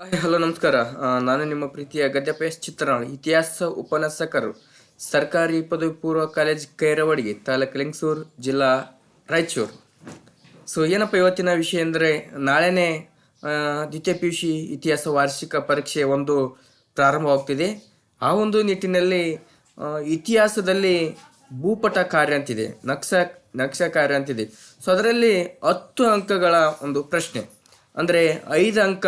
Hi hello, ನಮಸ್ಕಾರ. ನಾನು ನಿಮ್ಮ ಪ್ರೀತಿಯ ಗದ್ಯಪೇಶ್ ಚಿತ್ರನಾಳ್, ಇತಿಹಾಸ ಉಪನ್ಯಾಸಕರು, ಸರ್ಕಾರಿ ಪದವಿ ಪೂರ್ವ ಕಾಲೇಜ್ ಕೈರವಡಿಗೆ, ತಾಲೂಕು ಲಿಂಗಸೂರು, ಜಿಲ್ಲಾ ರಾಯಚೂರು. ಸೊ ಏನಪ್ಪ ಇವತ್ತಿನ ವಿಷಯ ಅಂದರೆ, ನಾಳೆನೇ ದ್ವಿತೀಯ ಪಿ ಯು ಸಿ ಇತಿಹಾಸ ವಾರ್ಷಿಕ ಪರೀಕ್ಷೆ ಒಂದು ಪ್ರಾರಂಭವಾಗ್ತಿದೆ. ಆ ಒಂದು ನಿಟ್ಟಿನಲ್ಲಿ ಇತಿಹಾಸದಲ್ಲಿ ಭೂಪಟ ಕಾರ್ಯ ಅಂತಿದೆ ನಕ್ಷ ನಕ್ಷ ಕಾರ್ಯ ಅಂತಿದೆ. ಸೊ ಅದರಲ್ಲಿ ಹತ್ತು ಅಂಕಗಳ ಒಂದು ಪ್ರಶ್ನೆ. ಅಂದರೆ ಐದು ಅಂಕ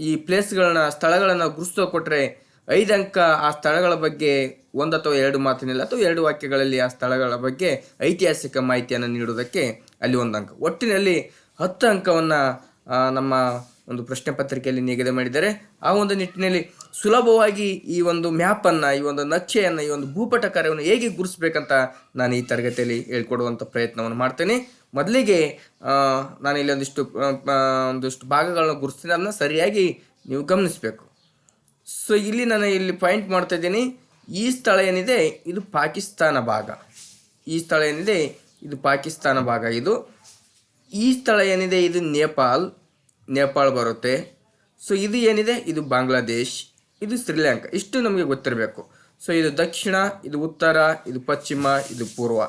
ಈ ಪ್ಲೇಸ್ಗಳನ್ನ, ಸ್ಥಳಗಳನ್ನು ಗುರುತು ಕೊಟ್ಟರೆ ಐದು ಅಂಕ ಆ ಸ್ಥಳಗಳ ಬಗ್ಗೆ ಒಂದು ಅಥವಾ ಎರಡು ಮಾತಿನಲ್ಲಿ, ಅಥವಾ ಎರಡು ವಾಕ್ಯಗಳಲ್ಲಿ ಆ ಸ್ಥಳಗಳ ಬಗ್ಗೆ ಐತಿಹಾಸಿಕ ಮಾಹಿತಿಯನ್ನು ನೀಡುವುದಕ್ಕೆ ಅಲ್ಲಿ ಒಂದು ಅಂಕ. ಒಟ್ಟಿನಲ್ಲಿ ಹತ್ತು ಅಂಕವನ್ನು ನಮ್ಮ ಒಂದು ಪ್ರಶ್ನೆ ಪತ್ರಿಕೆಯಲ್ಲಿ ನಿಗದಿ ಮಾಡಿದ್ದಾರೆ. ಆ ಒಂದು ನಿಟ್ಟಿನಲ್ಲಿ ಸುಲಭವಾಗಿ ಈ ಒಂದು ಮ್ಯಾಪನ್ನು, ಈ ಒಂದು ನಕ್ಷೆಯನ್ನು, ಈ ಒಂದು ಭೂಪಟ ಕಾರ್ಯವನ್ನು ಹೇಗೆ ಗುರುಸ್ಬೇಕಂತ ನಾನು ಈ ತರಗತಿಯಲ್ಲಿ ಹೇಳ್ಕೊಡುವಂಥ ಪ್ರಯತ್ನವನ್ನು ಮಾಡ್ತೇನೆ. ಮೊದಲಿಗೆ ನಾನು ಇಲ್ಲಿ ಒಂದಿಷ್ಟು ಒಂದಿಷ್ಟು ಭಾಗಗಳನ್ನು ಗುರುತಿಸಿ ಅದನ್ನ ಸರಿಯಾಗಿ ನೀವು ಗಮನಿಸಬೇಕು. ಸೊ ಇಲ್ಲಿ ನಾನು ಇಲ್ಲಿ ಪಾಯಿಂಟ್ ಮಾಡ್ತಾ ಇದ್ದೀನಿ. ಈ ಸ್ಥಳ ಏನಿದೆ? ಇದು ಪಾಕಿಸ್ತಾನ ಭಾಗ. ಈ ಸ್ಥಳ ಏನಿದೆ? ಇದು ಪಾಕಿಸ್ತಾನ ಭಾಗ ಇದು. ಈ ಸ್ಥಳ ಏನಿದೆ? ಇದು ನೇಪಾಲ್. ನೇಪಾಳ ಬರುತ್ತೆ. ಸೊ ಇದು ಏನಿದೆ? ಇದು ಬಾಂಗ್ಲಾದೇಶ್. ಇದು ಶ್ರೀಲಂಕಾ. ಇಷ್ಟು ನಮಗೆ ಗೊತ್ತಿರಬೇಕು. ಸೊ ಇದು ದಕ್ಷಿಣ, ಇದು ಉತ್ತರ, ಇದು ಪಶ್ಚಿಮ, ಇದು ಪೂರ್ವ.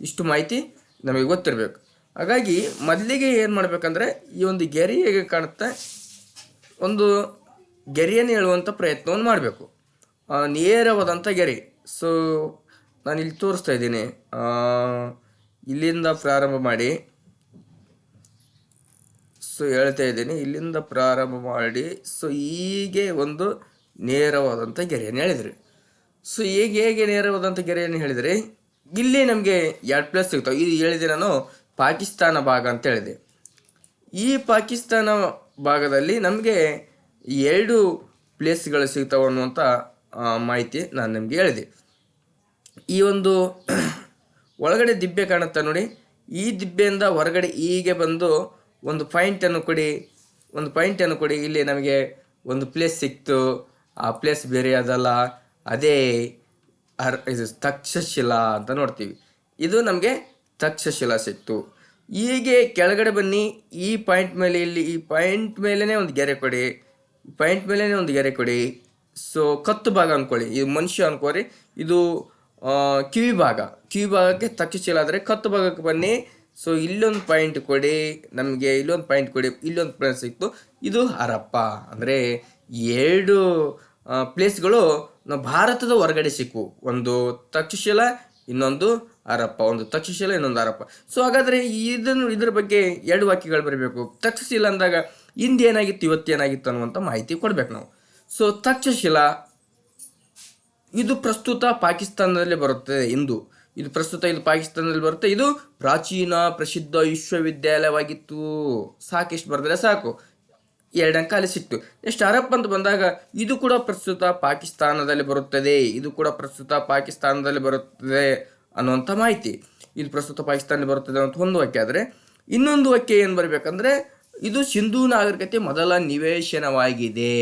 ಇಷ್ಟು ಮಾಹಿತಿ ನಮಗೆ ಗೊತ್ತಿರಬೇಕು. ಹಾಗಾಗಿ ಮೊದಲಿಗೆ ಏನು ಮಾಡಬೇಕಂದ್ರೆ ಈ ಒಂದು ಗೆರೆ ಹೇಗೆ ಕಾಣುತ್ತೆ ಒಂದು ಗೆರೆಯನ್ನು ಹೇಳುವಂಥ ಪ್ರಯತ್ನವನ್ನು ಮಾಡಬೇಕು. ನೇರವಾದಂಥ ಗೆರೆ. ಸೊ ನಾನು ಇಲ್ಲಿ ತೋರಿಸ್ತಾ ಇದ್ದೀನಿ. ಇಲ್ಲಿಂದ ಪ್ರಾರಂಭ ಮಾಡಿ. ಸೊ ಹೇಳ್ತಾ ಇದ್ದೀನಿ. ಇಲ್ಲಿಂದ ಪ್ರಾರಂಭ ಮಾಡಿ. ಸೊ ಹೀಗೆ ಒಂದು ನೇರವಾದಂಥ ಗೆರೆಯನ್ನು ಹೇಳಿದ್ರಿ. ಸೊ ಹೇಗೆ ಹೇಗೆ ನೇರವಾದಂಥ ಗೆರೆಯನ್ನು ಹೇಳಿದ್ರಿ? ಇಲ್ಲಿ ನಮಗೆ ಎರಡು ಪ್ಲೇಸ್ ಸಿಗ್ತಾವೆ. ಇದು ಹೇಳಿದೆ ನಾನು ಪಾಕಿಸ್ತಾನ ಭಾಗ ಅಂತ ಹೇಳಿದೆ ಈ ಪಾಕಿಸ್ತಾನ ಭಾಗದಲ್ಲಿ ನಮಗೆ ಎರಡು ಪ್ಲೇಸ್ಗಳು ಸಿಗ್ತಾವೆ ಅನ್ನುವಂಥ ಮಾಹಿತಿ ನಾನು ನಿಮಗೆ ಹೇಳಿದೆ. ಈ ಒಂದು ಒಳಗಡೆ ದಿಬ್ಬೆ ಕಾಣುತ್ತೆ ನೋಡಿ. ಈ ದಿಬ್ಬೆಯಿಂದ ಹೊರಗಡೆ ಹೀಗೆ ಬಂದು ಒಂದು ಪಾಯಿಂಟನ್ನು ಕೊಡಿ, ಒಂದು ಪಾಯಿಂಟನ್ನು ಕೊಡಿ. ಇಲ್ಲಿ ನಮಗೆ ಒಂದು ಪ್ಲೇಸ್ ಸಿಕ್ತು. ಆ ಪ್ಲೇಸ್ ಬೇರೆ ಅದಲ್ಲ. ಅದೇ ಅರ್, ಇದು ತಕ್ಷಶಿಲಾ ಅಂತ ನೋಡ್ತೀವಿ. ಇದು ನಮಗೆ ತಕ್ಷಶಿಲಾ ಸಿಕ್ತು ಹೀಗೆ ಕೆಳಗಡೆ ಬನ್ನಿ, ಈ ಪಾಯಿಂಟ್ ಮೇಲೆ ಇಲ್ಲಿ, ಈ ಪಾಯಿಂಟ್ ಮೇಲೇ ಒಂದು ಗೆರೆ ಕೊಡಿ ಪಾಯಿಂಟ್ ಮೇಲೇ ಒಂದು ಗೆರೆ ಕೊಡಿ. ಸೊ ಕತ್ತು ಭಾಗ ಅನ್ಕೊಳ್ಳಿ. ಇದು ಮನುಷ್ಯ ಅನ್ಕೋರಿ ಇದು ಕಿವಿ ಭಾಗ. ಕಿವಿ ಭಾಗಕ್ಕೆ ತಕ್ಷಶಿಲ ಆದರೆ ಕತ್ತು ಭಾಗಕ್ಕೆ ಬನ್ನಿ. ಸೊ ಇಲ್ಲೊಂದು ಪಾಯಿಂಟ್ ಕೊಡಿ. ನಮಗೆ ಇಲ್ಲೊಂದು ಪಾಯಿಂಟ್ ಕೊಡಿ. ಇಲ್ಲೊಂದು ಪ್ಲೇಸ್ ಸಿಕ್ತು. ಇದು ಹರಪ್ಪ. ಅಂದರೆ ಎರಡು ಪ್ಲೇಸ್ಗಳು ನಮ್ಮ ಭಾರತದ ಹೊರಗಡೆ ಸಿಕ್ಕು. ಒಂದು ತಕ್ಷಶಿಲ ಇನ್ನೊಂದು ಆರಪ್ಪ ಒಂದು ತಕ್ಷಶಿಲ, ಇನ್ನೊಂದು ಆರಪ್ಪ ಸೊ ಹಾಗಾದರೆ ಇದನ್ನು, ಇದ್ರ ಬಗ್ಗೆ ಎರಡು ವಾಕ್ಯಗಳು ಬರಬೇಕು. ತಕ್ಷಶಿಲ ಅಂದಾಗ ಹಿಂದೆ ಏನಾಗಿತ್ತು ಇವತ್ತು ಏನಾಗಿತ್ತು ಅನ್ನುವಂಥ ಮಾಹಿತಿ ಕೊಡ್ಬೇಕು ನಾವು. ಸೊ ತಕ್ಷಶಿಲ, ಇದು ಪ್ರಸ್ತುತ ಪಾಕಿಸ್ತಾನದಲ್ಲಿ ಬರುತ್ತೆ ಇಂದು. ಇದು ಪ್ರಸ್ತುತ ಇದು ಪಾಕಿಸ್ತಾನದಲ್ಲಿ ಬರುತ್ತೆ. ಇದು ಪ್ರಾಚೀನ ಪ್ರಸಿದ್ಧ ವಿಶ್ವವಿದ್ಯಾಲಯವಾಗಿತ್ತು. ಸಾಕೆಷ್ಟು ಬರೆದ್ರೆ ಸಾಕು. ಎರಡು ಅಂಕ ಅಲ್ಲಿ ಸಿಕ್ತು ನೆಕ್ಸ್ಟ್ ಅರಬ್ ಅಂತ ಬಂದಾಗ ಇದು ಕೂಡ ಪ್ರಸ್ತುತ ಪಾಕಿಸ್ತಾನದಲ್ಲಿ ಬರುತ್ತದೆ. ಇದು ಕೂಡ ಪ್ರಸ್ತುತ ಪಾಕಿಸ್ತಾನದಲ್ಲಿ ಬರುತ್ತದೆ ಅನ್ನುವಂಥ ಮಾಹಿತಿ. ಇದು ಪ್ರಸ್ತುತ ಪಾಕಿಸ್ತಾನದಲ್ಲಿ ಬರುತ್ತದೆ ಅಂತ ಒಂದು ವಾಕ್ಯ. ಆದರೆ ಇನ್ನೊಂದು ವಾಕ್ಯ ಏನು ಬರಬೇಕಂದ್ರೆ ಇದು ಸಿಂಧೂ ನಾಗರಿಕತೆ ಮೊದಲ ನಿವೇಶನವಾಗಿದೆ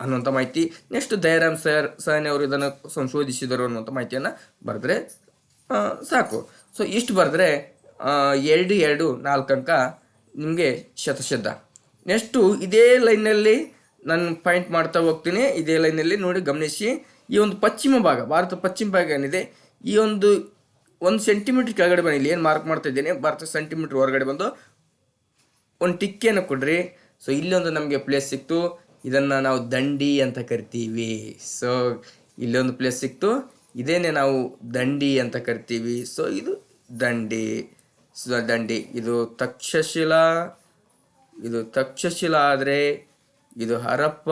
ಅನ್ನುವಂಥ ಮಾಹಿತಿ. ನೆಕ್ಸ್ಟ್ ದಯಾರಾಮ್ ಸರ್ ಸಹನಿ ಅವರು ಇದನ್ನು ಸಂಶೋಧಿಸಿದರು ಅನ್ನುವಂಥ ಮಾಹಿತಿಯನ್ನು ಬರೆದ್ರೆ ಸಾಕು. ಸೊ ಇಷ್ಟು ಬರೆದ್ರೆ ಎರಡು ಎರಡು ನಾಲ್ಕು ಅಂಕ ನಿಮಗೆ ಶತಶತ ನೆಕ್ಸ್ಟು ಇದೇ ಲೈನಲ್ಲಿ ನಾನು ಪಾಯಿಂಟ್ ಮಾಡ್ತಾ ಹೋಗ್ತೀನಿ. ಇದೇ ಲೈನಲ್ಲಿ ನೋಡಿ ಗಮನಿಸಿ. ಈ ಒಂದು ಪಶ್ಚಿಮ ಭಾಗ ಭಾರತ ಪಶ್ಚಿಮ ಭಾಗ ಏನಿದೆ? ಈ ಒಂದು ಒಂದು ಸೆಂಟಿಮೀಟ್ರ್ ಕೆಳಗಡೆ ಬನ್ನಿ. ಏನು ಮಾರ್ಕ್ ಮಾಡ್ತಾ ಇದ್ದೀನಿ? ಭಾರತ ಸೆಂಟಿಮೀಟ್ರ್ ಹೊರಗಡೆ ಬಂದು ಒಂದು ಟಿಕ್ಕಿಯನ್ನು ಕೊಡ್ರಿ. ಸೊ ಇಲ್ಲೊಂದು ನಮಗೆ ಪ್ಲೇಸ್ ಸಿಕ್ತು. ಇದನ್ನು ನಾವು ದಂಡಿ ಅಂತ ಕರಿತೀವಿ. ಸೊ ಇಲ್ಲೊಂದು ಪ್ಲೇಸ್ ಸಿಕ್ತು. ಇದೇನೆ ನಾವು ದಂಡಿ ಅಂತ ಕರಿತೀವಿ. ಸೊ ಇದು ದಂಡಿ. ಸೊ ದಂಡಿ. ಇದು ತಕ್ಷಶಿಲಾ. ಇದು ತಕ್ಷಶಿಲ ಆದರೆ ಇದು ಹರಪ್ಪ.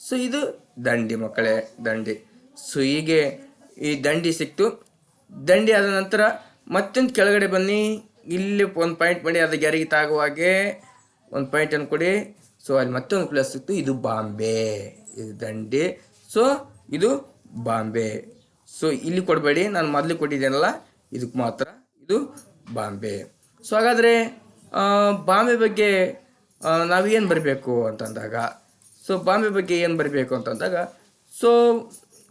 ಸೊ ಇದು ದಂಡಿ ಮಕ್ಕಳೇ, ದಂಡಿ. ಸೊ ಹೀಗೆ ಈ ದಂಡಿ ಸಿಕ್ತು. ದಂಡಿ ಆದ ನಂತರ ಮತ್ತೊಂದು ಕೆಳಗಡೆ ಬನ್ನಿ. ಇಲ್ಲಿ ಒಂದು ಪಾಯಿಂಟ್ ಮಾಡಿ, ಅದು ತಾಗುವ ಹಾಗೆ ಒಂದು ಪಾಯಿಂಟನ್ನು ಕೊಡಿ. ಸೊ ಅಲ್ಲಿ ಮತ್ತೊಂದು ಪ್ಲೇಸ್ ಸಿಕ್ತು. ಇದು ಬಾಂಬೆ. ಇದು ದಂಡಿ. ಸೊ ಇದು ಬಾಂಬೆ. ಸೊ ಇಲ್ಲಿ ಕೊಡಬೇಡಿ. ನಾನು ಮೊದಲು ಕೊಟ್ಟಿದ್ದೇನಲ್ಲ, ಇದಕ್ಕೆ ಮಾತ್ರ ಇದು ಬಾಂಬೆ. ಸೊ ಹಾಗಾದರೆ ಬಾಂಬೆ ಬಗ್ಗೆ ನಾವು ನಾವೇನು ಬರಬೇಕು ಅಂತಂದಾಗ? ಸೊ ಬಾಂಬೆ ಬಗ್ಗೆ ಏನು ಬರಬೇಕು ಅಂತಂದಾಗ ಸೊ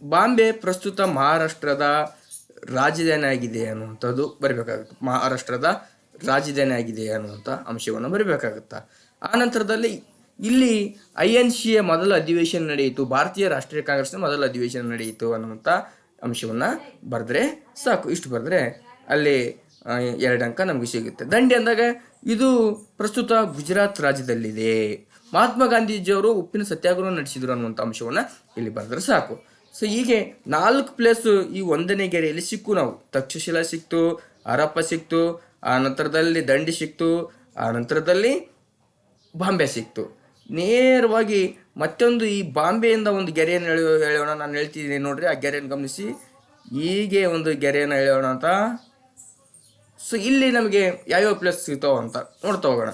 ಬಾಂಬೆ ಪ್ರಸ್ತುತ ಮಹಾರಾಷ್ಟ್ರದ ರಾಜಧಾನಿ ಆಗಿದೆ ಅನ್ನುವಂಥದ್ದು ಬರಬೇಕಾಗುತ್ತೆ. ಮಹಾರಾಷ್ಟ್ರದ ರಾಜಧಾನಿ ಆಗಿದೆ ಅನ್ನುವಂಥ ಅಂಶವನ್ನು ಬರಬೇಕಾಗುತ್ತೆ. ಆ ನಂತರದಲ್ಲಿ ಇಲ್ಲಿ ಐ ಎನ್ ಸಿಯ ಮೊದಲ ಅಧಿವೇಶನ ನಡೆಯಿತು, ಭಾರತೀಯ ರಾಷ್ಟ್ರೀಯ ಕಾಂಗ್ರೆಸ್ನ ಮೊದಲ ಅಧಿವೇಶನ ನಡೆಯಿತು ಅನ್ನುವಂಥ ಅಂಶವನ್ನು ಬರೆದ್ರೆ ಸಾಕು. ಇಷ್ಟು ಬರೆದ್ರೆ ಅಲ್ಲಿ ಎರಡು ಅಂಕ ನಮಗೆ ಸಿಗುತ್ತೆ. ದಂಡಿ ಅಂದಾಗ ಇದು ಪ್ರಸ್ತುತ ಗುಜರಾತ್ ರಾಜ್ಯದಲ್ಲಿದೆ. ಮಹಾತ್ಮ ಗಾಂಧೀಜಿಯವರು ಉಪ್ಪಿನ ಸತ್ಯಾಗ್ರಹ ನಡೆಸಿದ್ರು ಅನ್ನುವಂಥ ಅಂಶವನ್ನು ಇಲ್ಲಿ ಬರೆದ್ರೆ ಸಾಕು. ಸೊ ಹೀಗೆ ನಾಲ್ಕು ಪ್ಲೇಸು ಈ ಒಂದನೇ ಗೆರೆಯಲ್ಲಿ ಸಿಕ್ಕು ನಾವು. ತಕ್ಷಶಿಲಾ ಸಿಕ್ತು, ಹರಪ್ಪ ಸಿಕ್ತು, ಆ ನಂತರದಲ್ಲಿ ದಂಡಿ ಸಿಕ್ತು, ಆ ನಂತರದಲ್ಲಿ ಬಾಂಬೆ ಸಿಕ್ತು. ನೇರವಾಗಿ ಮತ್ತೊಂದು ಈ ಬಾಂಬೆಯಿಂದ ಒಂದು ಗೆರೆಯನ್ನು ಎಳೆಯೋ ಎಳೆಯೋಣ. ನಾನು ಹೇಳ್ತಿದ್ದೀನಿ ನೋಡ್ರಿ, ಆ ಗೆರೆಯನ್ನು ಗಮನಿಸಿ. ಹೀಗೆ ಒಂದು ಗೆರೆಯನ್ನು ಎಳೆಯೋಣ ಅಂತ ಸೊ ಇಲ್ಲಿ ನಮಗೆ ಯಾವ್ಯಾವ ಪ್ಲೇಸ್ ಸಿಗ್ತಾವ ಅಂತ ನೋಡ್ತಾ ಹೋಗೋಣ.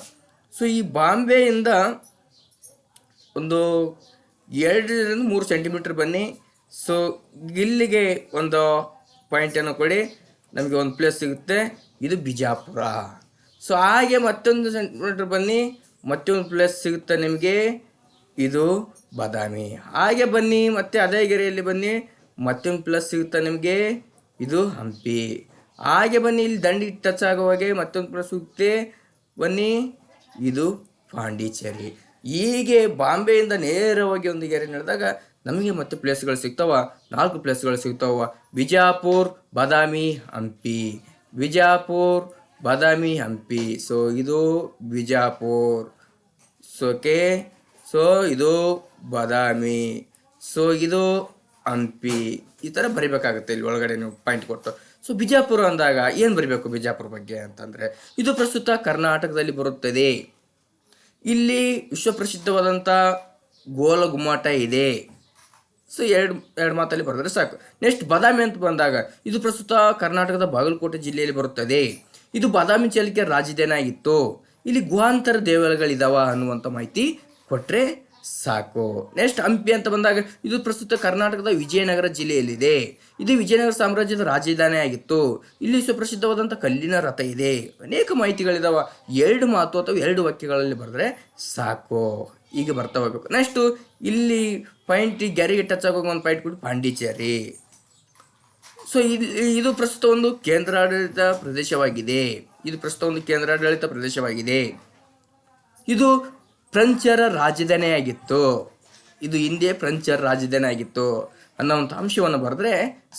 ಸೊ ಈ ಬಾಂಬೆಯಿಂದ ಒಂದು ಎರಡರಿಂದ ಮೂರು ಸೆಂಟಿಮೀಟ್ರ್ ಬನ್ನಿ. ಸೊ ಇಲ್ಲಿಗೆ ಒಂದು ಪಾಯಿಂಟನ್ನು ಕೊಡಿ. ನಮಗೆ ಒಂದು ಪ್ಲೇಸ್ ಸಿಗುತ್ತೆ. ಇದು ಬಿಜಾಪುರ. ಸೊ ಹಾಗೆ ಮತ್ತೊಂದು ಸೆಂಟಿಮೀಟ್ರ್ ಬನ್ನಿ. ಮತ್ತೊಂದು ಪ್ಲೇಸ್ ಸಿಗುತ್ತೆ ನಿಮಗೆ. ಇದು ಬಾದಾಮಿ. ಹಾಗೆ ಬನ್ನಿ. ಮತ್ತೆ ಅದೇ ಗೆರೆಯಲ್ಲಿ ಬನ್ನಿ. ಮತ್ತೊಂದು ಪ್ಲೇಸ್ ಸಿಗುತ್ತೆ ನಿಮಗೆ. ಇದು ಹಂಪಿ. ಹಾಗೆ ಬನ್ನಿ, ಇಲ್ಲಿ ದಂಡಿ ಟಚ್ ಆಗುವಾಗೆ ಮತ್ತೊಂದು ಪ್ರಸುತ್ತೆ ಬನ್ನಿ, ಇದು ಪಾಂಡಿಚೇರಿ. ಹೀಗೆ ಬಾಂಬೆಯಿಂದ ನೇರವಾಗಿ ಒಂದು ಗೆರೆ ನಡೆದಾಗ ನಮಗೆ ಮತ್ತೆ ಪ್ಲೇಸ್ಗಳು ಸಿಗ್ತಾವ. ನಾಲ್ಕು ಪ್ಲೇಸ್ಗಳು ಸಿಗ್ತಾವ. ಬಿಜಾಪುರ್ ಬಾದಾಮಿ, ಹಂಪಿ. ಬಿಜಾಪುರ್ ಬಾದಾಮಿ, ಹಂಪಿ. ಸೊ ಇದು ಬಿಜಾಪುರ್ ಸೋಕೆ ಸೊ ಇದು ಬಾದಾಮಿ. ಸೊ ಇದು ಹಂಪಿ. ಈ ಥರ ಬರಿಬೇಕಾಗುತ್ತೆ ಇಲ್ಲಿ ಒಳಗಡೆ ನೀವು ಪಾಯಿಂಟ್ ಕೊಟ್ಟು. ಸೊ ಬಿಜಾಪುರ ಅಂದಾಗ ಏನು ಬರಿಬೇಕು ಬಿಜಾಪುರ ಬಗ್ಗೆ ಅಂತಂದರೆ, ಇದು ಪ್ರಸ್ತುತ ಕರ್ನಾಟಕದಲ್ಲಿ ಬರುತ್ತದೆ. ಇಲ್ಲಿ ವಿಶ್ವಪ್ರಸಿದ್ಧವಾದಂಥ ಗೋಲ ಗುಮ್ಮಟ ಇದೆ. ಸೊ ಎರಡು ಎರಡು ಮಾತಲ್ಲಿ ಬರೆದ್ರೆ ಸಾಕು. ನೆಕ್ಸ್ಟ್ ಬಾದಾಮಿ ಅಂತ ಬಂದಾಗ, ಇದು ಪ್ರಸ್ತುತ ಕರ್ನಾಟಕದ ಬಾಗಲಕೋಟೆ ಜಿಲ್ಲೆಯಲ್ಲಿ ಬರುತ್ತದೆ. ಇದು ಬಾದಾಮಿ ಚಾಲುಕ್ಯ ರಾಜಧಾನಿ ಆಗಿತ್ತು ಇಲ್ಲಿ ಗುಹಾಂತರ ದೇವಾಲಯಗಳಿದಾವ ಅನ್ನುವಂಥ ಮಾಹಿತಿ ಕೊಟ್ಟರೆ ಸಾಕು. ನೆಕ್ಸ್ಟ್ ಹಂಪಿ ಅಂತ ಬಂದಾಗ ಇದು ಪ್ರಸ್ತುತ ಕರ್ನಾಟಕದ ವಿಜಯನಗರ ಜಿಲ್ಲೆಯಲ್ಲಿದೆ. ಇದು ವಿಜಯನಗರ ಸಾಮ್ರಾಜ್ಯದ ರಾಜಧಾನಿ ಆಗಿತ್ತು. ಇಲ್ಲಿ ಸುಪ್ರಸಿದ್ಧವಾದಂಥ ಕಲ್ಲಿನ ರಥ ಇದೆ. ಅನೇಕ ಮಾಹಿತಿಗಳಿದಾವ. ಎರಡು ಮಾತು ಅಥವಾ ಎರಡು ವಾಕ್ಯಗಳಲ್ಲಿ ಬರೆದ್ರೆ ಸಾಕು. ಈಗ ಬರ್ತಾ ಹೋಗ್ಬೇಕು. ನೆಕ್ಸ್ಟು ಇಲ್ಲಿ ಪಾಯಿಂಟ್ ಗ್ಯಾರಿಗೆ ಟಚ್ ಆಗೋ ಒಂದು ಪಾಯಿಂಟ್ ಕೊಟ್ಟು ಪಾಂಡಿಚೇರಿ. ಸೊ ಇಲ್ಲಿ ಇದು ಪ್ರಸ್ತುತ ಒಂದು ಕೇಂದ್ರಾಡಳಿತ ಪ್ರದೇಶವಾಗಿದೆ. ಇದು ಪ್ರಸ್ತುತ ಒಂದು ಕೇಂದ್ರಾಡಳಿತ ಪ್ರದೇಶವಾಗಿದೆ. ಇದು ಫ್ರೆಂಚರ ರಾಜಧಾನಿಯಾಗಿತ್ತು ಇದು ಹಿಂದೆ ಫ್ರೆಂಚರ ರಾಜಧಾನಿ ಆಗಿತ್ತು ಅನ್ನೋವಂಥ ಅಂಶವನ್ನು ಬರೆದ್ರೆ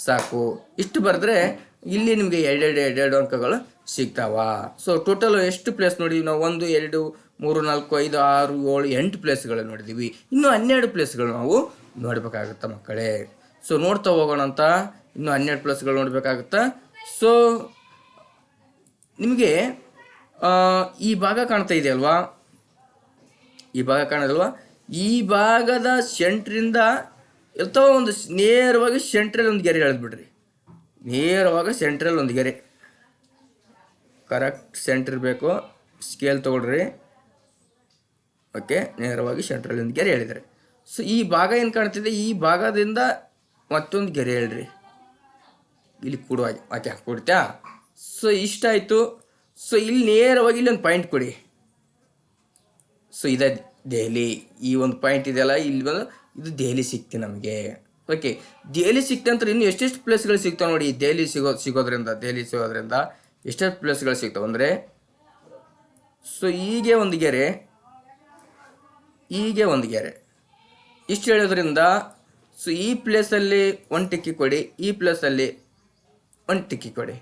ಸಾಕು. ಇಷ್ಟು ಬರೆದ್ರೆ ಇಲ್ಲಿ ನಿಮಗೆ ಎರಡೆರಡು ಎರಡೆರಡು ಅಂಕಗಳು ಸಿಗ್ತಾವ. ಸೊ ಟೋಟಲ್ ಎಷ್ಟು ಪ್ಲೇಸ್ ನೋಡಿದ್ವಿ ನಾವು? ಒಂದು, ಎರಡು, ಮೂರು, ನಾಲ್ಕು, ಐದು, ಆರು, ಏಳು, ಎಂಟು ಪ್ಲೇಸ್ಗಳು ನೋಡಿದ್ದೀವಿ ಇನ್ನು ಹನ್ನೆರಡು ಪ್ಲೇಸ್ಗಳು ನಾವು ನೋಡಬೇಕಾಗತ್ತೆ ಮಕ್ಕಳೇ. ಸೊ ನೋಡ್ತಾ ಹೋಗೋಣ ಅಂತ. ಇನ್ನು ಹನ್ನೆರಡು ಪ್ಲೇಸ್ಗಳು ನೋಡಬೇಕಾಗುತ್ತೆ. ಸೊ ನಿಮಗೆ ಈ ಭಾಗ ಕಾಣ್ತಾ ಇದೆ ಅಲ್ವಾ ಈ ಭಾಗ ಕಾಣೋದಲ್ವಾ? ಈ ಭಾಗದ ಸೆಂಟ್ರಿಂದ ಅಥವಾ ಒಂದು ನೇರವಾಗಿ ಸೆಂಟ್ರಲ್ಲಿ ಒಂದು ಗೆರೆ ಎಳೆದ್ಬಿಡ್ರಿ ನೇರವಾಗಿ ಸೆಂಟ್ರಲ್ಲಿ ಒಂದು ಗೆರೆ. ಕರೆಕ್ಟ್ ಸೆಂಟ್ರ್ ಬೇಕು. ಸ್ಕೇಲ್ ತೊಗೊಳ್ರಿ. ಓಕೆ ನೇರವಾಗಿ ಸೆಂಟ್ರಲ್ಲಿ ಒಂದು ಗೆರೆ ಎಳೆದರೆ ಸೊ ಈ ಭಾಗ ಏನು ಕಾಣ್ತಿದೆ? ಈ ಭಾಗದಿಂದ ಮತ್ತೊಂದು ಗೆರೆ ಹೇಳ್ರಿ. ಇಲ್ಲಿ ಕೊಡುವ ಓಕೆ ಕೊಡ್ತ್ಯಾ ಸೊ ಇಷ್ಟಾಯಿತು. ಸೊ ಇಲ್ಲಿ ನೇರವಾಗಿ ಇಲ್ಲಿ ಒಂದು ಪಾಯಿಂಟ್ ಕೊಡಿ. ಸೊ ಇದೆ ದೆಹಲಿ, ಈ ಒಂದು ಪಾಯಿಂಟ್ ಇದೆಯಲ್ಲ ಇಲ್ಲಿ ಬಂದು ಇದು ದೆಹಲಿ ಸಿಕ್ತಿ ನಮಗೆ. ಓಕೆ ದೆಹಲಿ ಸಿಕ್ತ ಅಂತ ಇನ್ನು ಎಷ್ಟೆಷ್ಟು ಪ್ಲೇಸ್ಗಳು ಸಿಗ್ತಾವೆ ನೋಡಿ, ದೆಹಲಿ ಸಿಗೋ, ಸಿಗೋದ್ರಿಂದ, ದೆಹಲಿ ಸಿಗೋದ್ರಿಂದ ಎಷ್ಟೆಷ್ಟು ಪ್ಲೇಸ್ಗಳು ಸಿಗ್ತಾವೆ ಅಂದರೆ ಸೊ ಹೀಗೆ ಒಂದು ಗೆರೆ, ಹೀಗೆ ಒಂದು ಗೆರೆ. ಇಷ್ಟು ಹೇಳೋದ್ರಿಂದ ಸೊ ಈ ಪ್ಲೇಸಲ್ಲಿ ಒಂದು ಟಿಕ್ಕಿ ಕೊಡಿ, ಈ ಪ್ಲೇಸಲ್ಲಿ ಒಂದು ಟಿಕ್ಕಿ ಕೊಡಿ.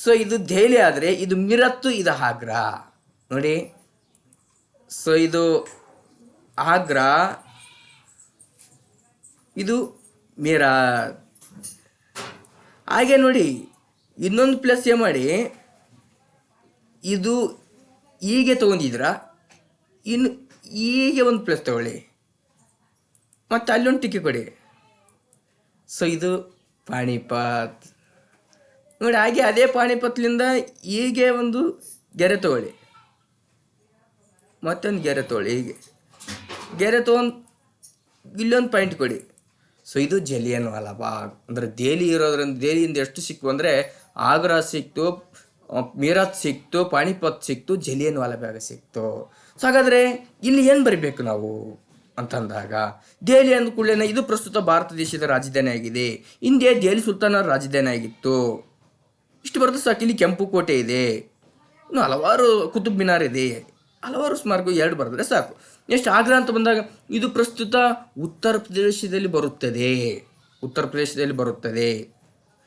ಸೊ ಇದು ದೆಹಲಿ ಆದರೆ ಇದು ಮಿರತ್ತು ಇದು ಆಗ್ರಾ ನೋಡಿ ಸೊ ಇದು ಆಗ್ರಾ ಇದು ಮೇರಾ ಹಾಗೆ ನೋಡಿ, ಇನ್ನೊಂದು ಪ್ಲಸ್ ಏ ಮಾಡಿ, ಇದು ಹೀಗೆ ತೊಗೊಂಡಿದ್ರ, ಇನ್ನು ಹೀಗೆ ಒಂದು ಪ್ಲಸ್ ತಗೊಳ್ಳಿ. ಮತ್ತು ಅಲ್ಲೊಂದು ಟಿಕ್ಕಿ ಕೊಡಿ. ಸೊ ಇದು ಪಾಣಿಪತ್. ನೋಡಿ, ಹಾಗೆ ಅದೇ ಪಾಣಿಪತ್ಲಿಂದ ಹೀಗೆ ಒಂದು ಗೆರೆ ತಗೊಳ್ಳಿ. ಮತ್ತೊಂದು ಗೆರೆ ತೋಳಿ. ಹೀಗೆ. ಗೆರೆ ತೊಗೊಂಡು ಇಲ್ಲೊಂದು ಪಾಯಿಂಟ್ ಕೊಡಿ. ಸೊ ಇದು ಜಲಿಯನ್ ವಾಲಾಬಾಗ್ ಅಂದರೆ ದೆಹಲಿ ಇರೋದ್ರಿಂದ ದೆಹಲಿಯಿಂದ ಎಷ್ಟು ಸಿಕ್ಕು ಅಂದರೆ ಆಗ್ರಾ ಸಿಕ್ತು ಮೀರಾತ್ ಮೀರತ್ ಸಿಕ್ತು, ಪಾಣಿಪತ್ ಸಿಕ್ತು ಜಲಿಯನ್ ವಾಲಾಬಾಗ್ ಸಿಕ್ತು. ಸೊ ಹಾಗಾದರೆ ಇಲ್ಲಿ ಏನು ಬರಿಬೇಕು ನಾವು? ಅಂತಂದಾಗ ದೆಹಲಿ ಅಂದ ಕೂಡಲೇ ಇದು ಪ್ರಸ್ತುತ ಭಾರತ ದೇಶದ ರಾಜಧಾನಿ ಆಗಿದೆ. ಹಿಂದೆ ದೆಹಲಿ ಸುಲ್ತಾನರ ರಾಜಧಾನಿ ಆಗಿತ್ತು. ಇಷ್ಟು ಬರ್ತದೆ ಸಾಕು, ಇಲ್ಲಿ ಕೆಂಪು ಕೋಟೆ ಇದೆ. ಇನ್ನು ಹಲವಾರು ಕುತುಬ್ ಮಿನಾರ್ ಇದೆ. ಹಲವಾರು ಸ್ಮಾರಕ ಎರಡು ಬರೆದ್ರೆ ಸಾಕು. ನೆಕ್ಸ್ಟ್ ಆಗ್ರಾ ಅಂತ ಬಂದಾಗ ಇದು ಪ್ರಸ್ತುತ ಉತ್ತರ ಪ್ರದೇಶದಲ್ಲಿ ಬರುತ್ತದೆ. ಉತ್ತರ ಪ್ರದೇಶದಲ್ಲಿ ಬರುತ್ತದೆ.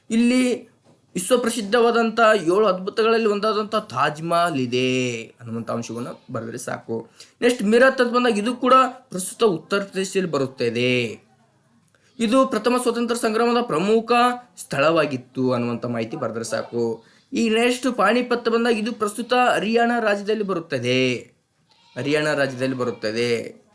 ಇಲ್ಲಿ ವಿಶ್ವ ಪ್ರಸಿದ್ಧವಾದಂಥ ಏಳು ಅದ್ಭುತಗಳಲ್ಲಿ ಒಂದಾದಂಥ ತಾಜ್ ಮಹಲ್ ಇದೆ ಅನ್ನುವಂಥ ಅಂಶವನ್ನು ಬರೆದ್ರೆ ಸಾಕು. ನೆಕ್ಸ್ಟ್ ಮಿರತ್ ಅಂತ ಬಂದಾಗ ಇದು ಕೂಡ ಪ್ರಸ್ತುತ ಉತ್ತರ ಪ್ರದೇಶದಲ್ಲಿ ಬರುತ್ತದೆ. ಇದು ಪ್ರಥಮ ಸ್ವಾತಂತ್ರ್ಯ ಸಂಗ್ರಾಮದ ಪ್ರಮುಖ ಸ್ಥಳವಾಗಿತ್ತು ಅನ್ನುವಂಥ ಮಾಹಿತಿ ಬರೆದ್ರೆ ಸಾಕು. ಈ ನೆಕ್ಸ್ಟ್ ಪಾಣಿಪತ್ ಬಂದಾಗ ಇದು ಪ್ರಸ್ತುತ ಹರಿಯಾಣ ರಾಜ್ಯದಲ್ಲಿ ಬರುತ್ತದೆ. ಹರಿಯಾಣ ರಾಜ್ಯದಲ್ಲಿ ಬರುತ್ತದೆ.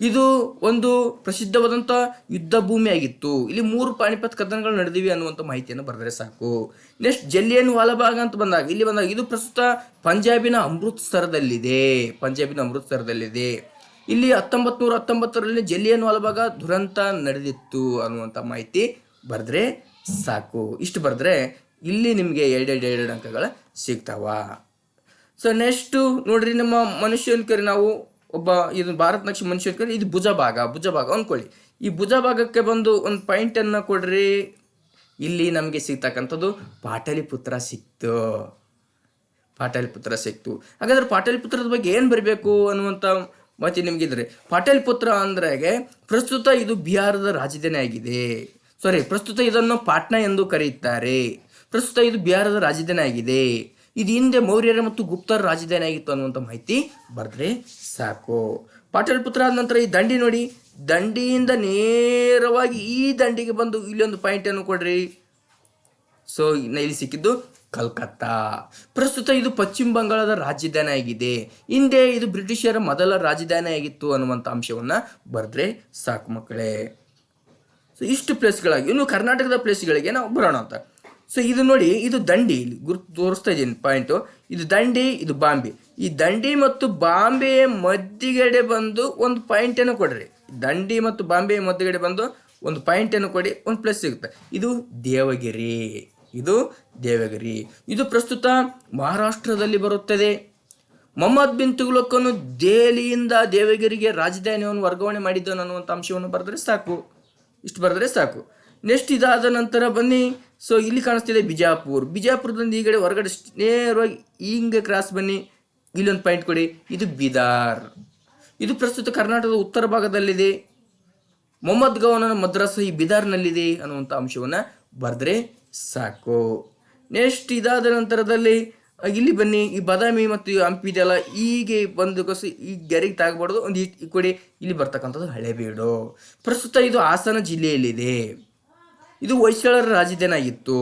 ಇದು ಒಂದು ಪ್ರಸಿದ್ಧವಾದಂಥ ಯುದ್ಧ ಭೂಮಿಯಾಗಿತ್ತು ಇಲ್ಲಿ ಮೂರು ಪಾಣಿಪತ್ ಕದನಗಳು ನಡೆದಿವೆ ಅನ್ನುವಂಥ ಮಾಹಿತಿಯನ್ನು ಬರೆದರೆ ಸಾಕು. ನೆಕ್ಸ್ಟ್ ಜಲ್ಲಿಯನ್ ವಾಲಬಾಗ್ ಅಂತ ಬಂದಾಗ, ಇಲ್ಲಿ ಬಂದಾಗ ಇದು ಪ್ರಸ್ತುತ ಪಂಜಾಬಿನ ಅಮೃತ್ಸರದಲ್ಲಿದೆ ಪಂಜಾಬಿನ ಅಮೃತ್ಸರದಲ್ಲಿದೆ ಇಲ್ಲಿ ಹತ್ತೊಂಬತ್ತು ನೂರ ಹತ್ತೊಂಬತ್ತರಲ್ಲಿ ಜಲ್ಲಿಯನ್ ವಾಲಬಾಗ ದುರಂತ ನಡೆದಿತ್ತು ಅನ್ನುವಂಥ ಮಾಹಿತಿ ಬರೆದ್ರೆ ಸಾಕು. ಇಷ್ಟು ಬರೆದ್ರೆ ಇಲ್ಲಿ ನಿಮಗೆ ಎರಡೆರಡು ಎರಡು ಅಂಕಗಳು ಸಿಗ್ತಾವ. ಸೊ ನೆಕ್ಸ್ಟು ನೋಡ್ರಿ ನಮ್ಮ ಮನುಷ್ಯನ್ಕರಿ ನಾವು ಒಬ್ಬ ಇದು ಭಾರತ ನಕ್ಷೆ ಮನುಷ್ಯನ್ಕರಿ ಇದು ಭುಜ ಭಾಗ ಭುಜ ಭಾಗ ಅಂದ್ಕೊಳ್ಳಿ ಈ ಭುಜ ಭಾಗಕ್ಕೆ ಬಂದು ಒಂದು ಪಾಯಿಂಟನ್ನು ಕೊಡ್ರಿ. ಇಲ್ಲಿ ನಮಗೆ ಸಿಗ್ತಕ್ಕಂಥದ್ದು ಪಾಟಲಿಪುತ್ರ ಸಿಕ್ತು. ಪಾಟಲಿಪುತ್ರ ಸಿಕ್ತು. ಹಾಗಾದ್ರೆ ಪಾಟಲಿಪುತ್ರದ ಬಗ್ಗೆ ಏನು ಬರಬೇಕು ಅನ್ನುವಂಥ ಮತ್ತೆ ನಿಮಗಿದ್ರೆ. ಪಾಟಲಿಪುತ್ರ ಅಂದ್ರೆ ಪ್ರಸ್ತುತ ಇದು ಬಿಹಾರದ ರಾಜಧಾನಿ ಆಗಿದೆ ಸಾರಿ ಪ್ರಸ್ತುತ ಇದನ್ನು ಪಾಟ್ನಾ ಎಂದು ಕರೆಯುತ್ತಾರೆ ಪ್ರಸ್ತುತ ಇದು ಬಿಹಾರದ ರಾಜಧಾನಿ ಆಗಿದೆ. ಇದು ಹಿಂದೆ ಮೌರ್ಯರ ಮತ್ತು ಗುಪ್ತರ ರಾಜಧಾನಿ ಆಗಿತ್ತು ಅನ್ನುವಂಥ ಮಾಹಿತಿ ಬರೆದ್ರೆ ಸಾಕು. ಪಾಟಲಿಪುತ್ರ ಆದ ನಂತರ ಈ ದಂಡಿ ನೋಡಿ. ದಂಡಿಯಿಂದ ನೇರವಾಗಿ ಈ ದಂಡಿಗೆ ಬಂದು ಇಲ್ಲೊಂದು ಪಾಯಿಂಟನ್ನು ಕೊಡ್ರಿ. ಸೊ ಇಲ್ಲಿ ಸಿಕ್ಕಿದ್ದು ಕಲ್ಕತ್ತಾ. ಪ್ರಸ್ತುತ ಇದು ಪಶ್ಚಿಮ ಬಂಗಾಳದ ರಾಜಧಾನಿ ಆಗಿದೆ. ಹಿಂದೆ ಇದು ಬ್ರಿಟಿಷರ ಮೊದಲ ರಾಜಧಾನಿ ಆಗಿತ್ತು ಅನ್ನುವಂಥ ಅಂಶವನ್ನ ಬರೆದ್ರೆ ಸಾಕು ಮಕ್ಕಳೇ. ಸೊ ಇಷ್ಟು ಪ್ಲೇಸ್ಗಳಾಗಿ ಇನ್ನು ಕರ್ನಾಟಕದ ಪ್ಲೇಸ್ಗಳಿಗೆ ನಾವು ಬರೋಣ ಅಂತ. ಸೊ ಇದು ನೋಡಿ, ಇದು ದಂಡಿ. ಇಲ್ಲಿ ಗುರುತು ತೋರಿಸ್ತಾ ಇದ್ದೀನಿ ಪಾಯಿಂಟು. ಇದು ದಂಡಿ, ಇದು ಬಾಂಬೆ. ಈ ದಂಡಿ ಮತ್ತು ಬಾಂಬೆ ಮಧ್ಯಗಡೆ ಬಂದು ಒಂದು ಪಾಯಿಂಟನ್ನು ಕೊಡ್ರಿ. ದಂಡಿ ಮತ್ತು ಬಾಂಬೆ ಮಧ್ಯಗಡೆ ಬಂದು ಒಂದು ಪಾಯಿಂಟನ್ನು ಕೊಡಿ, ಒಂದು ಪ್ಲಸ್ ಸಿಗುತ್ತೆ. ಇದು ದೇವಗಿರಿ. ಇದು ದೇವಗಿರಿ. ಇದು ಪ್ರಸ್ತುತ ಮಹಾರಾಷ್ಟ್ರದಲ್ಲಿ ಬರುತ್ತದೆ. ಮೊಹಮ್ಮದ್ ಬಿನ್ ತುಗ್ಲಕ್ಕನ್ನು ದೆಹಲಿಯಿಂದ ದೇವಗಿರಿಗೆ ರಾಜಧಾನಿಯನ್ನು ವರ್ಗಾವಣೆ ಮಾಡಿದ್ದನು ಅನ್ನುವಂಥ ಅಂಶವನ್ನು ಬರೆದ್ರೆ ಸಾಕು. ಇಷ್ಟು ಬರೆದ್ರೆ ಸಾಕು. ನೆಕ್ಸ್ಟ್ ಇದಾದ ನಂತರ ಬನ್ನಿ. ಸೊ ಇಲ್ಲಿ ಕಾಣಿಸ್ತಿದೆ ಬಿಜಾಪುರ್. ಬಿಜಾಪುರದಿಂದ ಈ ಕಡೆ ಹೊರಗಡೆ ನೇರವಾಗಿ ಹಿಂಗೆ ಕ್ರಾಸ್ ಬನ್ನಿ. ಇಲ್ಲೊಂದು ಪಾಯಿಂಟ್ ಕೊಡಿ. ಇದು ಬಿದಾರ್. ಇದು ಪ್ರಸ್ತುತ ಕರ್ನಾಟಕದ ಉತ್ತರ ಭಾಗದಲ್ಲಿದೆ. ಮೊಹಮ್ಮದ್ ಗೌನ ಮದ್ರಾಸ ಈ ಬಿದಾರ್ನಲ್ಲಿದೆ ಅನ್ನುವಂಥ ಅಂಶವನ್ನು ಬರೆದ್ರೆ ಸಾಕು. ನೆಕ್ಸ್ಟ್ ಇದಾದ ನಂತರದಲ್ಲಿ ಇಲ್ಲಿ ಬನ್ನಿ. ಈ ಬಾದಾಮಿ ಮತ್ತು ಈ ಹಂಪಿ ಇದೆಲ್ಲ ಹೀಗೆ ಬಂದು ಕಸ ಈ ಗೆರೆಗೆ ತಾಗಬಾರ್ದು. ಒಂದು ಈ ಕೊಡಿ. ಇಲ್ಲಿ ಬರ್ತಕ್ಕಂಥದ್ದು ಹಳೆಬೀಡು. ಪ್ರಸ್ತುತ ಇದು ಹಾಸನ ಜಿಲ್ಲೆಯಲ್ಲಿದೆ. ಇದು ಹೊಯ್ಸಳರ ರಾಜಧಾನಿ ಆಗಿತ್ತು.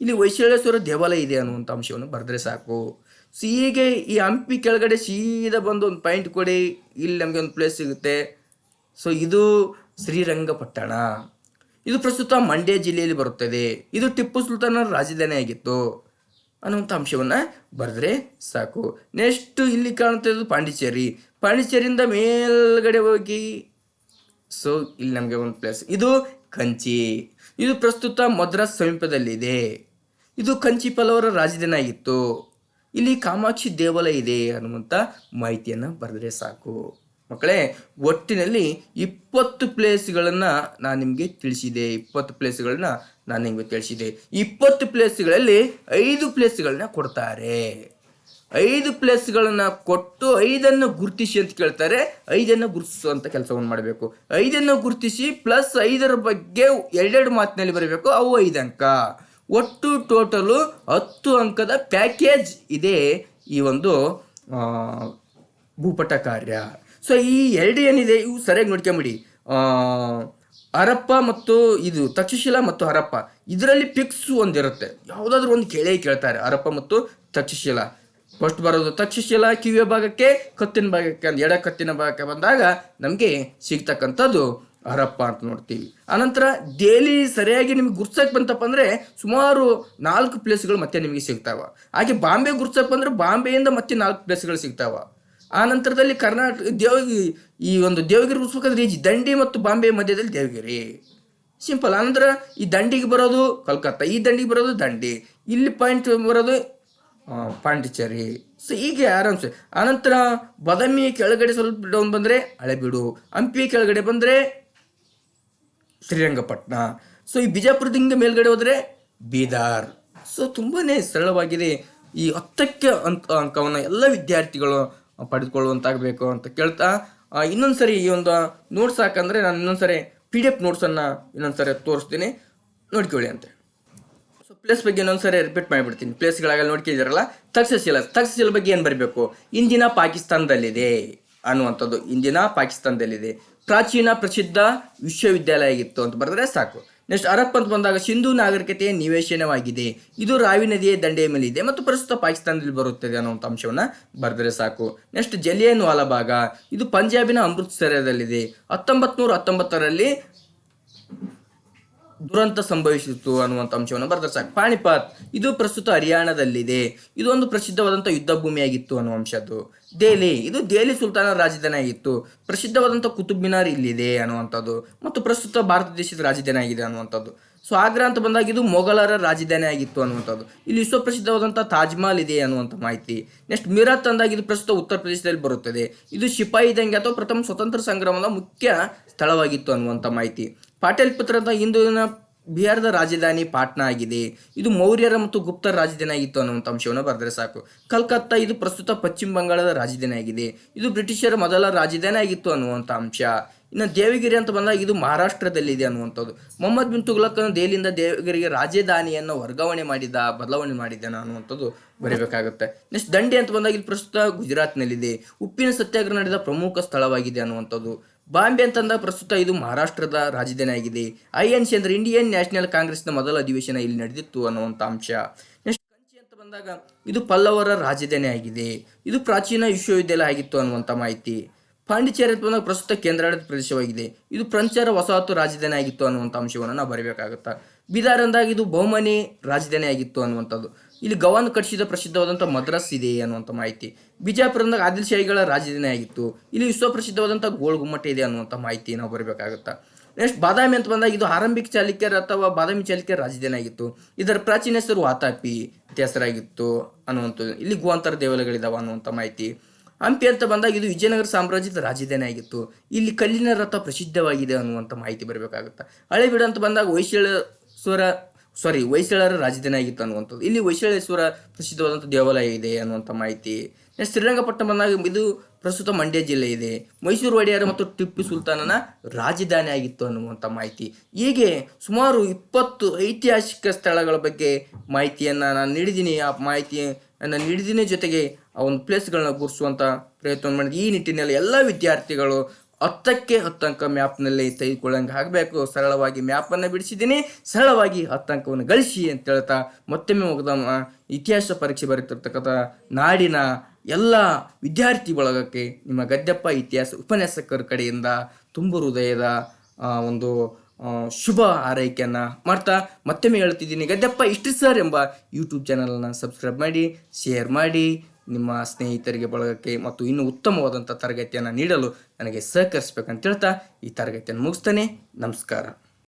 ಇಲ್ಲಿ ಹೊಯ್ಸಳೇಶ್ವರ ದೇವಾಲಯ ಇದೆ ಅನ್ನುವಂಥ ಅಂಶವನ್ನು ಬರೆದ್ರೆ ಸಾಕು. ಸಿ ಹೀಗೆ ಈ ಹಂಪಿ ಕೆಳಗಡೆ ಸೀದಾ ಬಂದು ಒಂದು ಪಾಯಿಂಟ್ ಕೊಡಿ. ಇಲ್ಲಿ ನಮಗೆ ಒಂದು ಪ್ಲೇಸ್ ಸಿಗುತ್ತೆ. ಸೊ ಇದು ಶ್ರೀರಂಗಪಟ್ಟಣ. ಇದು ಪ್ರಸ್ತುತ ಮಂಡ್ಯ ಜಿಲ್ಲೆಯಲ್ಲಿ ಬರುತ್ತದೆ. ಇದು ಟಿಪ್ಪು ಸುಲ್ತಾನರ ರಾಜಧಾನಿ ಆಗಿತ್ತು ಅನ್ನುವಂಥ ಅಂಶವನ್ನು ಬರೆದ್ರೆ ಸಾಕು. ನೆಕ್ಸ್ಟ್ ಇಲ್ಲಿ ಕಾಣ್ತಿರೋದು ಪಾಂಡಿಚೇರಿ. ಪಾಂಡಿಚೇರಿಯಿಂದ ಮೇಲ್ಗಡೆ ಹೋಗಿ. ಸೊ ಇಲ್ಲಿ ನಮಗೆ ಒಂದು ಪ್ಲೇಸ್ ಇದು ಕಂಚಿ. ಇದು ಪ್ರಸ್ತುತ ಮದ್ರಾಸ್ ಸಮೀಪದಲ್ಲಿದೆ. ಇದು ಕಂಚಿ ಪಲ್ಲವರ ರಾಜಧಾನಿ ಆಗಿತ್ತು. ಇಲ್ಲಿ ಕಾಮಾಕ್ಷಿ ದೇವಾಲಯ ಇದೆ ಅನ್ನುವಂಥ ಮಾಹಿತಿಯನ್ನು ಬರೆದ್ರೆ ಸಾಕು. ಮಕ್ಕಳೇ, ಒಟ್ಟಿನಲ್ಲಿ ಇಪ್ಪತ್ತು ಪ್ಲೇಸ್ಗಳನ್ನು ನಾನು ನಿಮಗೆ ತಿಳಿಸಿದೆ. ಇಪ್ಪತ್ತು ಪ್ಲೇಸ್ಗಳನ್ನ ನಾನು ನಿಮಗೆ ತಿಳಿಸಿದೆ. ಇಪ್ಪತ್ತು ಪ್ಲೇಸ್ಗಳಲ್ಲಿ ಐದು ಪ್ಲೇಸ್ಗಳನ್ನ ಕೊಡ್ತಾರೆ. ಐದು ಪ್ಲೇಸ್ಗಳನ್ನ ಕೊಟ್ಟು ಐದನ್ನು ಗುರುತಿಸಿ ಅಂತ ಕೇಳ್ತಾರೆ. ಐದನ್ನು ಗುರುತಿಸುವಂಥ ಕೆಲಸವನ್ನು ಮಾಡಬೇಕು. ಐದನ್ನು ಗುರುತಿಸಿ ಪ್ಲಸ್ ಐದರ ಬಗ್ಗೆ ಎರಡೆರಡು ಮಾತಿನಲ್ಲಿ ಬರಬೇಕು. ಅವು ಐದು ಅಂಕ. ಒಟ್ಟು ಟೋಟಲು ಹತ್ತು ಅಂಕದ ಪ್ಯಾಕೇಜ್ ಇದೆ ಈ ಒಂದು ಭೂಪಟ ಕಾರ್ಯ. ಸೊ, ಈ ಎರಡು ಏನಿದೆ, ಇವು ಸರಿಯಾಗಿ ನೋಡ್ಕೊಂಬಿಡಿ. ಹರಪ್ಪ ಮತ್ತು ಇದು ತಕ್ಷಶಿಲಾ ಮತ್ತು ಹರಪ್ಪ. ಇದರಲ್ಲಿ ಫಿಕ್ಸ್ ಒಂದಿರುತ್ತೆ. ಯಾವುದಾದ್ರೂ ಒಂದು ಕೇಳೇ ಕೇಳ್ತಾರೆ. ಹರಪ್ಪ ಮತ್ತು ತಕ್ಷಶಿಲಾ. ಫಸ್ಟ್ ಬರೋದು ತಕ್ಷಶಿಲ, ಕಿವಿಯ ಭಾಗಕ್ಕೆ, ಕತ್ತಿನ ಭಾಗಕ್ಕೆ ಅಂದ್ರೆ ಎಡ ಕತ್ತಿನ ಭಾಗಕ್ಕೆ ಬಂದಾಗ ನಮಗೆ ಸಿಗ್ತಕ್ಕಂಥದ್ದು ಹರಪ್ಪ ಅಂತ ನೋಡ್ತೀವಿ. ಆನಂತರ ದೆಹಲಿ ಸರಿಯಾಗಿ ನಿಮ್ಗೆ ಗುರ್ಸಕ್ಕೆ ಬಂತಪ್ಪ ಅಂದರೆ ಸುಮಾರು ನಾಲ್ಕು ಪ್ಲೇಸ್ಗಳು ಮತ್ತೆ ನಿಮಗೆ ಸಿಗ್ತಾವ. ಹಾಗೆ ಬಾಂಬೆ ಗುರ್ಸಕ್ಕೆ ಬಂದ್ರೆ ಬಾಂಬೆಯಿಂದ ಮತ್ತೆ ನಾಲ್ಕು ಪ್ಲೇಸ್ಗಳು ಸಿಗ್ತಾವ. ಆ ನಂತರದಲ್ಲಿ ಕರ್ನಾಟಕ ದೇವಗಿ, ಈ ಒಂದು ದೇವಗಿರಿ ಗುರ್ಸ್ಬೇಕಂದ್ರೆ ಈ ದಂಡಿ ಮತ್ತು ಬಾಂಬೆ ಮಧ್ಯದಲ್ಲಿ ದೇವಗಿರಿ. ಸಿಂಪಲ್ ಆನಂತರ ಈ ದಂಡಿಗೆ ಬರೋದು ಕಲ್ಕತ್ತಾ, ಈ ದಂಡಿಗೆ ಬರೋದು ದಂಡಿ. ಇಲ್ಲಿ ಪಾಯಿಂಟ್ ಬರೋದು ಪಾಂಡಿಚೇರಿ. ಸೊ ಹೀಗೆ ಆರಾಮ್ಸೆ ಆನಂತರ ಬಾದಾಮಿ ಕೆಳಗಡೆ ಸ್ವಲ್ಪ ಡೌನ್ ಬಂದರೆ ಹಳೆಬೀಡು, ಹಂಪಿ ಕೆಳಗಡೆ ಬಂದರೆ ಶ್ರೀರಂಗಪಟ್ಟಣ ಸೊ ಈ ಬಿಜಾಪುರದಿಂದ ಮೇಲ್ಗಡೆ ಹೋದರೆ ಬೀದಾರ್. ಸೊ ತುಂಬಾ ಸರಳವಾಗಿದೆ. ಈ ಹತ್ತಕ್ಕೆ ಅಂತ ಅಂಕವನ್ನು ಎಲ್ಲ ವಿದ್ಯಾರ್ಥಿಗಳು ಪಡೆದುಕೊಳ್ಳುವಂತಾಗಬೇಕು ಅಂತ ಕೇಳ್ತಾ ಇನ್ನೊಂದು ಸರಿ ಈ ಒಂದು ನೋಟ್ಸ್ ಹಾಕಂದ್ರೆ ನಾನು ಇನ್ನೊಂದು ಸರಿ ಪಿ ಡಿ ಎಫ್ ನೋಟ್ಸನ್ನು ಇನ್ನೊಂದು ಸರಿ ತೋರಿಸ್ತೀನಿ. ನೋಡ್ಕೊಳ್ಳಿ ಅಂತೆ ಪ್ಲೇಸ್ ಬಗ್ಗೆ ಇನ್ನೊಂದ್ಸರಿ ರಿಪೀಟ್ ಮಾಡಿಬಿಡ್ತೀನಿ. ಪ್ಲೇಸ್ಗಳಾಗಲ್ಲ ನೋಡ್ಕಿದಿರಲ್ಲ ತಕ್ಷಶಿಲ ತಕ್ಷಶಿಲ ಬಗ್ಗೆ ಏನು ಬರಬೇಕು? ಇಂದಿನ ಪಾಕಿಸ್ತಾನದಲ್ಲಿದೆ ಅನ್ನುವಂಥದ್ದು. ಇಂದಿನ ಪಾಕಿಸ್ತಾನದಲ್ಲಿದೆ. ಪ್ರಾಚೀನ ಪ್ರಸಿದ್ಧ ವಿಶ್ವವಿದ್ಯಾಲಯ ಆಗಿತ್ತು ಅಂತ ಬರೆದ್ರೆ ಸಾಕು. ನೆಕ್ಸ್ಟ್ ಅರಪ್ ಅಂತ ಬಂದಾಗ ಸಿಂಧು ನಾಗರಿಕತೆಯ ನಿವೇಶನವಾಗಿದೆ. ಇದು ರಾವಿ ನದಿಯ ದಂಡೆಯ ಮೇಲೆ ಇದೆ ಮತ್ತು ಪ್ರಸ್ತುತ ಪಾಕಿಸ್ತಾನದಲ್ಲಿ ಬರುತ್ತದೆ ಅನ್ನುವಂಥ ಅಂಶವನ್ನ ಬರೆದರೆ ಸಾಕು. ನೆಕ್ಸ್ಟ್ ಜಲಿಯನ್ ವಾಲಾಭಾಗ ಇದು ಪಂಜಾಬಿನ ಅಮೃತ್ಸರದಲ್ಲಿದೆ. ಹತ್ತೊಂಬತ್ತು ನೂರ ಹತ್ತೊಂಬತ್ತರಲ್ಲಿ ದುರಂತ ಸಂಭವಿಸಿತು ಅನ್ನುವಂತ ಅಂಶವನ್ನು ಬರ್ತಾರೆ ಸಾಕು. ಪಾಣಿಪತ್, ಇದು ಪ್ರಸ್ತುತ ಹರಿಯಾಣದಲ್ಲಿದೆ. ಇದು ಒಂದು ಪ್ರಸಿದ್ಧವಾದಂಥ ಯುದ್ಧ ಭೂಮಿಯಾಗಿತ್ತು ಅನ್ನುವ ಅಂಶದ್ದು. ದೆಹಲಿ, ಇದು ದೆಹಲಿ ಸುಲ್ತಾನರ ರಾಜಧಾನಿ ಆಗಿತ್ತು. ಪ್ರಸಿದ್ಧವಾದಂಥ ಕುತುಬ್ ಮಿನಾರ್ ಇಲ್ಲಿದೆ ಅನ್ನುವಂಥದ್ದು. ಮತ್ತು ಪ್ರಸ್ತುತ ಭಾರತ ದೇಶದ ರಾಜಧಾನಿ ಆಗಿದೆ ಅನ್ನುವಂಥದ್ದು. ಸೊ, ಆಗ್ರಾ ಅಂತ ಬಂದಾಗ ಇದು ಮೊಘಲರ ರಾಜಧಾನಿ ಆಗಿತ್ತು ಅನ್ನುವಂಥದ್ದು. ಇಲ್ಲಿ ವಿಶ್ವ ಪ್ರಸಿದ್ಧವಾದಂಥ ತಾಜ್ ಮಹಲ್ ಇದೆ ಅನ್ನುವಂಥ ಮಾಹಿತಿ. ನೆಕ್ಸ್ಟ್, ಮೀರತ್ ಅಂದಾಗ ಇದು ಪ್ರಸ್ತುತ ಉತ್ತರ ಪ್ರದೇಶದಲ್ಲಿ ಬರುತ್ತದೆ. ಇದು ಶಿಪಾಯಿ ದಂಗೆ ಅಥವಾ ಪ್ರಥಮ ಸ್ವತಂತ್ರ ಸಂಗ್ರಾಮದ ಮುಖ್ಯ ಸ್ಥಳವಾಗಿತ್ತು ಅನ್ನುವಂಥ ಮಾಹಿತಿ. ಪಾಟಲಿಪುತ್ರ ಅಂತ ಹಿಂದೂನ ಬಿಹಾರದ ರಾಜಧಾನಿ ಪಾಟ್ನಾ ಆಗಿದೆ. ಇದು ಮೌರ್ಯರ ಮತ್ತು ಗುಪ್ತರ ರಾಜಧಾನಿ ಆಗಿತ್ತು ಅನ್ನುವಂಥ ಅಂಶವನ್ನು ಬರೆದ್ರೆ ಸಾಕು. ಕಲ್ಕತ್ತಾ ಇದು ಪ್ರಸ್ತುತ ಪಶ್ಚಿಮ ಬಂಗಾಳದ ರಾಜಧಾನಿ ಆಗಿದೆ. ಇದು ಬ್ರಿಟಿಷರ ಮೊದಲ ರಾಜಧಾನಿ ಆಗಿತ್ತು ಅನ್ನುವಂಥ ಅಂಶ. ಇನ್ನು ದೇವಗಿರಿ ಅಂತ ಬಂದಾಗ ಇದು ಮಹಾರಾಷ್ಟ್ರದಲ್ಲಿದೆ ಅನ್ನುವಂಥದ್ದು. ಮೊಹಮ್ಮದ್ ಬಿನ್ ತುಗ್ಲಕ್ಕನು ದೆಹಲಿಯಿಂದ ದೇವಗಿರಿಗೆ ರಾಜಧಾನಿಯನ್ನು ವರ್ಗಾವಣೆ ಮಾಡಿದ, ಬದಲಾವಣೆ ಮಾಡಿದ್ದಾನೆ ಅನ್ನುವಂಥದ್ದು ಬರೀಬೇಕಾಗುತ್ತೆ. ನೆಕ್ಸ್ಟ್ ದಂಡಿ ಅಂತ ಬಂದಾಗ ಇದು ಪ್ರಸ್ತುತ ಗುಜರಾತ್ನಲ್ಲಿದೆ. ಉಪ್ಪಿನ ಸತ್ಯಾಗ್ರಹ ನಡೆದ ಪ್ರಮುಖ ಸ್ಥಳವಾಗಿದೆ ಅನ್ನುವಂಥದ್ದು. ಬಾಂಬೆ ಅಂತಂದ ಪ್ರಸ್ತುತ ಇದು ಮಹಾರಾಷ್ಟ್ರದ ರಾಜಧಾನಿ ಆಗಿದೆ ಐ ಎನ್ ಸಿ ಅಂದ್ರೆ ಇಂಡಿಯನ್ ನ್ಯಾಷನಲ್ ಕಾಂಗ್ರೆಸ್ನ ಮೊದಲ ಅಧಿವೇಶನ ಇಲ್ಲಿ ನಡೆದಿತ್ತು ಅನ್ನುವಂಥ ಅಂಶ. ನೆಕ್ಸ್ಟ್ ಕಂಚಿ ಅಂತ ಬಂದಾಗ ಇದು ಪಲ್ಲವರ ರಾಜಧಾನಿ ಆಗಿದೆ ಇದು ಪ್ರಾಚೀನ ವಿಶ್ವವಿದ್ಯಾಲಯ ಆಗಿತ್ತು ಅನ್ನುವಂಥ ಮಾಹಿತಿ. ಪಾಂಡಿಚೇರಿ ಅಂತ ಬಂದಾಗ ಪ್ರಸ್ತುತ ಕೇಂದ್ರಾಡಳಿತ ಪ್ರದೇಶವಾಗಿದೆ. ಇದು ಪ್ರಂಚಾರ ವಸಾಹತು ರಾಜಧಾನಿ ಆಗಿತ್ತು ಅನ್ನುವಂಥ ಅಂಶವನ್ನು ನಾವು ಬರಬೇಕಾಗುತ್ತೆ. ಬಿದಾರ್ ಅಂದಾಗ ಇದು ಬಹುಮನಿ ರಾಜಧಾನಿ ಆಗಿತ್ತು ಅನ್ನುವಂಥದ್ದು. ಇಲ್ಲಿ ಗವಾನ್ ಕಟ್ಟಿಸಿದ ಪ್ರಸಿದ್ಧವಾದಂಥ ಮದ್ರಾಸ್ ಇದೆ ಅನ್ನುವಂಥ ಮಾಹಿತಿ. ಬಿಜಾಪುರದಾಗ ಆದಿಲ್ ಶಾಹಿಗಳ ರಾಜಧಾನಿ ಆಗಿತ್ತು. ಇಲ್ಲಿ ವಿಶ್ವ ಪ್ರಸಿದ್ಧವಾದಂಥ ಗೋಳ್ ಗುಮ್ಮಟ ಇದೆ ಅನ್ನುವಂಥ ಮಾಹಿತಿ ನಾವು ಬರಬೇಕಾಗುತ್ತಾ. ನೆಕ್ಸ್ಟ್ ಬಾದಾಮಿ ಅಂತ ಬಂದಾಗ ಇದು ಆರಂಭಿಕ ಚಾಲುಕ್ಯರ ಅಥವಾ ಬಾದಾಮಿ ಚಾಲುಕ್ಯರ ರಾಜಧಾನಿ ಆಗಿತ್ತು. ಇದರ ಪ್ರಾಚೀನ ಹೆಸರು ವಾತಾಪಿ ಹೆಸರಾಗಿತ್ತು ಅನ್ನುವಂಥದ್ದು. ಇಲ್ಲಿ ಗುವಾಂತರ ದೇವಾಲಯಗಳಿದಾವೆ ಅನ್ನುವಂಥ ಮಾಹಿತಿ. ಹಂಪಿ ಅಂತ ಬಂದಾಗ ಇದು ವಿಜಯನಗರ ಸಾಮ್ರಾಜ್ಯದ ರಾಜಧಾನಿ ಆಗಿತ್ತು. ಇಲ್ಲಿ ಕಲ್ಲಿನ ರಥ ಪ್ರಸಿದ್ಧವಾಗಿದೆ ಅನ್ನುವಂಥ ಮಾಹಿತಿ ಬರಬೇಕಾಗುತ್ತೆ. ಹಳೆಬೀಡು ಅಂತ ಬಂದಾಗ ವೈಶಾಳೇಶ್ವರ ಸಾರಿ ಹೊಯ್ಸಳರ ರಾಜಧಾನಿ ಆಗಿತ್ತು ಅನ್ನುವಂಥದ್ದು. ಇಲ್ಲಿ ಹೊಯ್ಸಳೇಶ್ವರ ಪ್ರಸಿದ್ಧವಾದಂಥ ದೇವಾಲಯ ಇದೆ ಅನ್ನುವಂಥ ಮಾಹಿತಿ. ನೆಕ್ಸ್ಟ್ ಶ್ರೀರಂಗಪಟ್ಟಣ ಬಂದಾಗ ಇದು ಪ್ರಸ್ತುತ ಮಂಡ್ಯ ಜಿಲ್ಲೆ ಇದೆ. ಮೈಸೂರು ಒಡೆಯರ ಮತ್ತು ಟಿಪ್ಪು ಸುಲ್ತಾನನ ರಾಜಧಾನಿ ಆಗಿತ್ತು ಅನ್ನುವಂಥ ಮಾಹಿತಿ. ಹೀಗೆ ಸುಮಾರು ಇಪ್ಪತ್ತು ಐತಿಹಾಸಿಕ ಸ್ಥಳಗಳ ಬಗ್ಗೆ ಮಾಹಿತಿಯನ್ನು ನಾನು ನೀಡಿದ್ದೀನಿ. ಆ ಮಾಹಿತಿಯನ್ನು ನೀಡಿದ್ದೀನಿ ಜೊತೆಗೆ ಆ ಒಂದು ಪ್ಲೇಸ್ಗಳನ್ನ ಗುರುಸುವಂಥ ಪ್ರಯತ್ನ ಮಾಡಿದ ಈ ನಿಟ್ಟಿನಲ್ಲಿ ಎಲ್ಲ ವಿದ್ಯಾರ್ಥಿಗಳು ಹತ್ತಕ್ಕೆ ಹತ್ತಂಕ ಮ್ಯಾಪ್ನಲ್ಲಿ ತೆಗೆದುಕೊಳ್ಳಂಗೆ ಆಗಬೇಕು. ಸರಳವಾಗಿ ಮ್ಯಾಪನ್ನು ಬಿಡಿಸಿದ್ದೀನಿ. ಸರಳವಾಗಿ ಹತ್ತು ಅಂಕವನ್ನು ಗಳಿಸಿ ಅಂತ ಹೇಳ್ತಾ ಮತ್ತೊಮ್ಮೆ ಮುಗಿದ ಇತಿಹಾಸ ಪರೀಕ್ಷೆ ಬರೀತಿರ್ತಕ್ಕಂಥ ನಾಡಿನ ಎಲ್ಲ ವಿದ್ಯಾರ್ಥಿ ಬಳಗಕ್ಕೆ ನಿಮ್ಮ ಗದ್ದೆಪ್ಪ ಇತಿಹಾಸ ಉಪನ್ಯಾಸಕರ ಕಡೆಯಿಂದ ತುಂಬು ಹೃದಯದ ಒಂದು ಶುಭ ಆರೈಕೆಯನ್ನು ಮಾಡ್ತಾ ಮತ್ತೊಮ್ಮೆ ಹೇಳ್ತಿದ್ದೀನಿ. ಗದ್ದಪ್ಪ ಇಷ್ಟು ಸರ್ ಎಂಬ ಯೂಟ್ಯೂಬ್ ಚಾನಲನ್ನು ಸಬ್ಸ್ಕ್ರೈಬ್ ಮಾಡಿ ಶೇರ್ ಮಾಡಿ ನಿಮ್ಮ ಸ್ನೇಹಿತರಿಗೆ ಬಳಗಕ್ಕೆ ಮತ್ತು ಇನ್ನೂ ಉತ್ತಮವಾದಂಥ ತರಗತಿಯನ್ನು ನೀಡಲು ನನಗೆ ಸಹಕರಿಸಬೇಕಂತ ಹೇಳ್ತಾ ಈ ತರಗತಿಯನ್ನು ಮುಗಿಸ್ತೇನೆ. ನಮಸ್ಕಾರ.